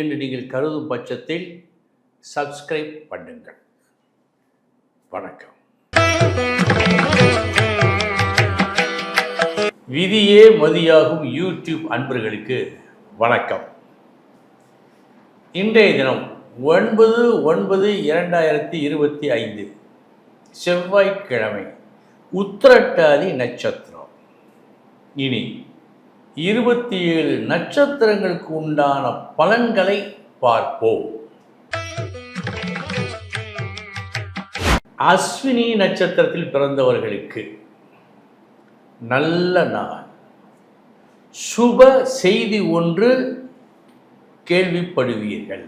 என்று நீங்கள் கருதும் பட்சத்தில் சப்ஸ்கிரைப் பண்ணுங்கள். வணக்கம். விதியே மதியாகும் யூடியூப் அன்பர்களுக்கு வணக்கம். இன்றைய தினம் ஒன்பது ஒன்பது இரண்டாயிரத்தி இருபத்தி ஐந்து செவ்வாய்க்கிழமை உத்திரட்டாதி நட்சத்திரம். இனி இருபத்தி ஏழு நட்சத்திரங்களுக்கு உண்டான பலன்களை பார்ப்போம். அஸ்வினி நட்சத்திரத்தில் பிறந்தவர்களுக்கு நல்ல நாள். சுப செய்தி ஒன்று கேள்விப்படுவீர்கள்.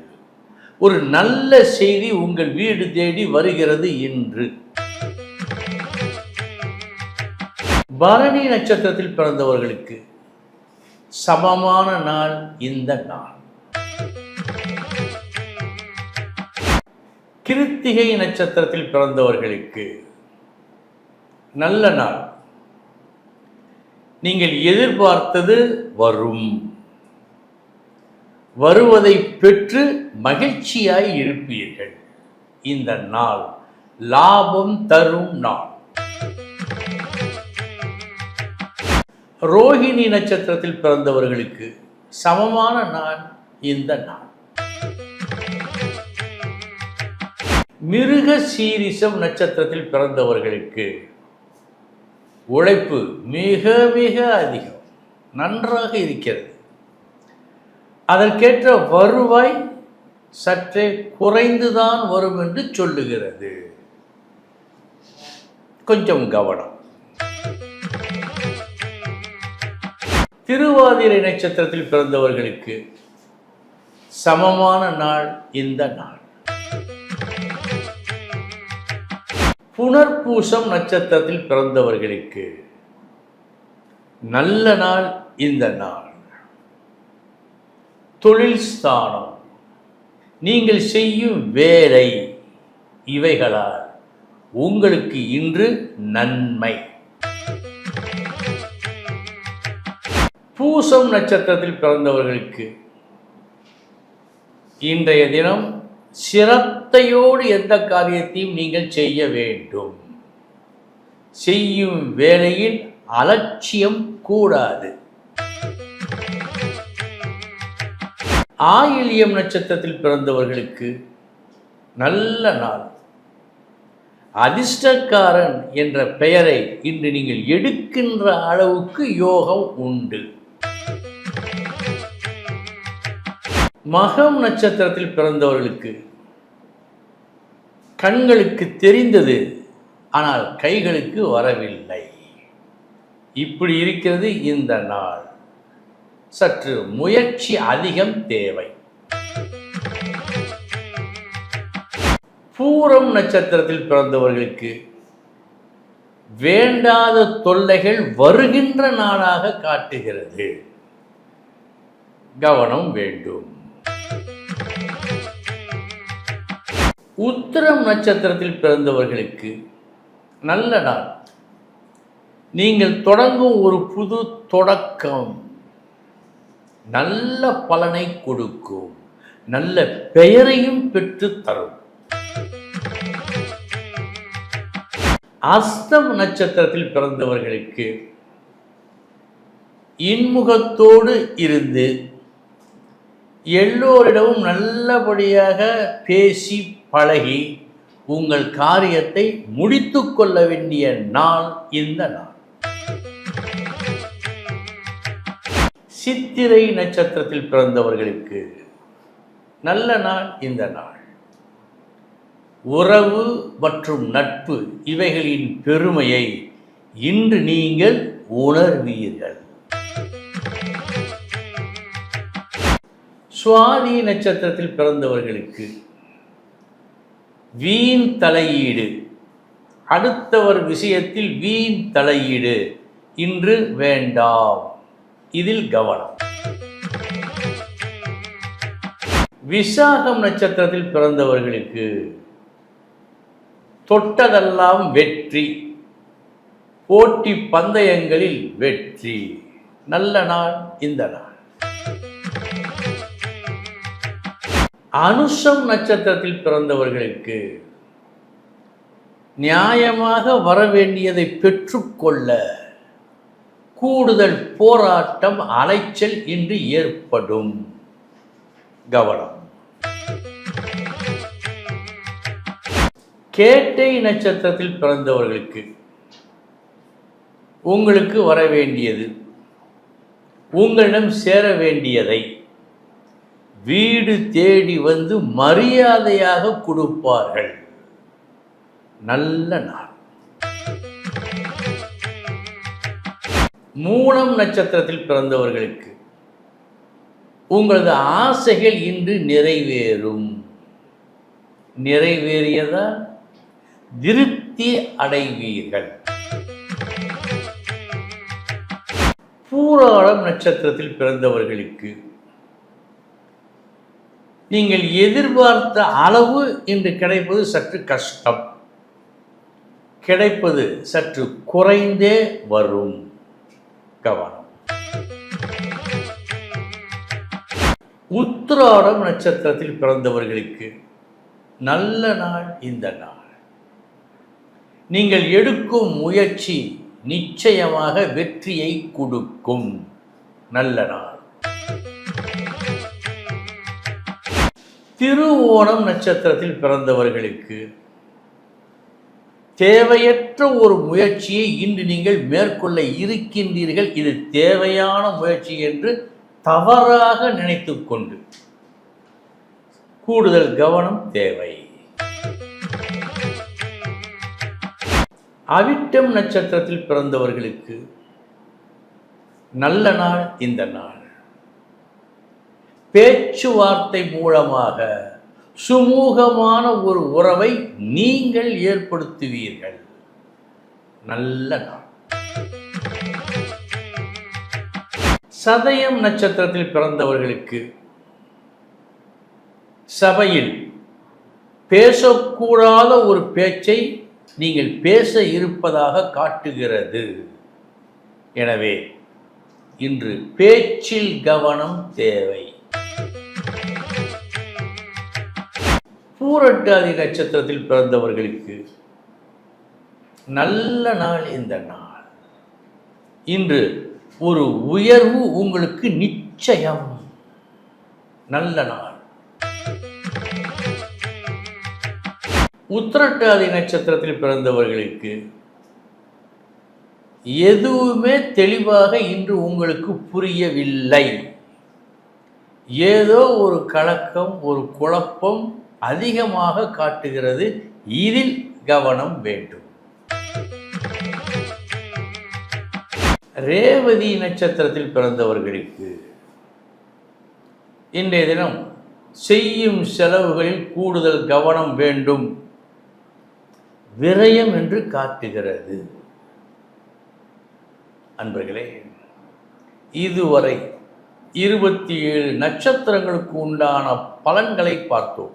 ஒரு நல்ல செய்தி உங்கள் வீடு தேடி வருகிறது என்று. பரணி நட்சத்திரத்தில் பிறந்தவர்களுக்கு சமமான நாள் இந்த நாள். கிருத்திகை நட்சத்திரத்தில் பிறந்தவர்களுக்கு நல்ல நாள். நீங்கள் எதிர்பார்த்தது வரும். வருவதை பெற்று மகிழ்ச்சியாய் இருப்பீர்கள். இந்த நாள் லாபம் தரும் நாள். ரோஹிணி நட்சத்திரத்தில் பிறந்தவர்களுக்கு சமமான நான் இந்த நாள். மிருக சீரிசம் நட்சத்திரத்தில் பிறந்தவர்களுக்கு உழைப்பு மிக மிக அதிகம். நன்றாக இருக்கிறது. அதற்கேற்ற வருவாய் சற்றே குறைந்துதான் வரும் என்று சொல்லுகிறது. கொஞ்சம் கவனம். திருவாதிரை நட்சத்திரத்தில் பிறந்தவர்களுக்கு சமமான நாள் இந்த நாள். புனர்பூசம் நட்சத்திரத்தில் பிறந்தவர்களுக்கு நல்ல நாள் இந்த நாள். தொழில் ஸ்தானம். நீங்கள் செய்யும் வேலை இவைகளால் உங்களுக்கு இன்று நன்மை. பூசம் நட்சத்திரத்தில் பிறந்தவர்களுக்கு இன்றைய தினம் சிரத்தையோடு எந்த காரியத்தையும் நீங்கள் செய்ய வேண்டும். செய்யும் வேலையில் அலட்சியம் கூடாது. ஆயிலியம் நட்சத்திரத்தில் பிறந்தவர்களுக்கு நல்ல நாள். அதிர்ஷ்டக்காரன் என்ற பெயரை இன்று நீங்கள் எடுக்கின்ற அளவுக்கு யோகம் உண்டு. மகம் நட்சத்திரத்தில் பிறந்தவர்களுக்கு கண்களுக்கு தெரிந்தது ஆனால் கைகளுக்கு வரவில்லை. இப்படி இருக்கிறது இந்த நாள். சற்று முயற்சி அதிகம் தேவை. பூரம் நட்சத்திரத்தில் பிறந்தவர்களுக்கு வேண்டாத தொல்லைகள் வருகின்ற நாளாக காட்டுகிறது. கவனம் வேண்டும். உத்திரம் நட்சத்திரத்தில் பிறந்தவர்களுக்கு நல்ல நாள். நீங்கள் தொடங்கும் ஒரு புது தொடக்கம். நல்ல பலனை கொடுக்கும். நல்ல பெயரையும் பெற்று தரும். அஸ்தம் நட்சத்திரத்தில் பிறந்தவர்களுக்கு இன்முகத்தோடு இருந்து எல்லோரிடமும் நல்லபடியாக பேசி பழகி உங்கள் காரியத்தை முடித்து கொள்ள வேண்டிய நாள் இந்த நாள். சித்திரை நட்சத்திரத்தில் பிறந்தவர்களுக்கு நல்ல நாள் இந்த நாள். உறவு மற்றும் நட்பு இவைகளின் பெருமையை இன்று நீங்கள் உணர்வீர்கள். சுவாதி நட்சத்திரத்தில் பிறந்தவர்களுக்கு வீண் தலையீடு. அடுத்தவர் விஷயத்தில் வீண் தலையீடு. இன்று வேண்டாம். இதில் கவனம். விசாகம் நட்சத்திரத்தில் பிறந்தவர்களுக்கு தொட்டதெல்லாம் வெற்றி. போட்டி பந்தயங்களில் வெற்றி. நல்ல நாள் இந்த நாள். அனுஷம் நட்சத்திரத்தில் பிறந்தவர்களுக்கு நியாயமாக வர வேண்டியதை பெற்றுக்கொள்ள கூடுதல் போராட்டம் அலைச்சல் இன்று ஏற்படும். கவனம். கேட்டை நட்சத்திரத்தில் பிறந்தவர்களுக்கு உங்களுக்கு வர வேண்டியது உங்களிடம் சேர வேண்டியதை வீடு தேடி வந்து மரியாதையாக கொடுப்பார்கள். நல்ல நாள். மூலம் நட்சத்திரத்தில் பிறந்தவர்களுக்கு உங்களது ஆசைகள் இன்று நிறைவேறும். நிறைவேறியதால் திருப்தி அடைவீர்கள். பூராடம் நட்சத்திரத்தில் பிறந்தவர்களுக்கு நீங்கள் எதிர்பார்த்த அளவு இன்று கிடைப்பது சற்று கஷ்டம். கிடைப்பது சற்று குறைந்தே வரும். கவனம். உத்திராடம் நட்சத்திரத்தில் பிறந்தவர்களுக்கு நல்ல நாள் இந்த நாள். நீங்கள் எடுக்கும் முயற்சி நிச்சயமாக வெற்றியை கொடுக்கும். நல்ல நாள். திருவோணம் நட்சத்திரத்தில் பிறந்தவர்களுக்கு தேவையற்ற ஒரு முயற்சியை இன்று நீங்கள் மேற்கொள்ள இருக்கின்றீர்கள். இது தேவையான முயற்சி என்று தவறாக நினைத்து கொண்டு. கூடுதல் கவனம் தேவை. அவிட்டம் நட்சத்திரத்தில் பிறந்தவர்களுக்கு நல்ல நாள் இந்த நாள். பேச்சுவார்த்தை மூலமாக சுமூகமான ஒரு உறவை நீங்கள் ஏற்படுத்துவீர்கள். நல்ல நாள். சதயம் நட்சத்திரத்தில் பிறந்தவர்களுக்கு சபையில் பேசக்கூடாத ஒரு பேச்சை நீங்கள் பேச இருப்பதாக காட்டுகிறது. எனவே இன்று பேச்சில் கவனம் தேவை. பூரட்டாதி நட்சத்திரத்தில் பிறந்தவர்களுக்கு நல்ல நாள் இந்த நாள். இன்று ஒரு உயர்வு உங்களுக்கு நிச்சயம். நல்ல நாள். உத்திரட்டாதி நட்சத்திரத்தில் பிறந்தவர்களுக்கு எதுவுமே தெளிவாக இன்று உங்களுக்கு புரியவில்லை. ஏதோ ஒரு கலக்கம் ஒரு குழப்பம் அதிகமாக காட்டுகிறது. இதில் கவனம் வேண்டும். ரேவதி நட்சத்திரத்தில் பிறந்தவர்களுக்கு இன்றைய தினம் செய்யும் செலவுகளில் கூடுதல் கவனம் வேண்டும். விரயம் என்று காட்டுகிறது. அன்பர்களே இதுவரை இருபத்தி ஏழு நட்சத்திரங்களுக்கு உண்டான பலன்களை பார்த்தோம்.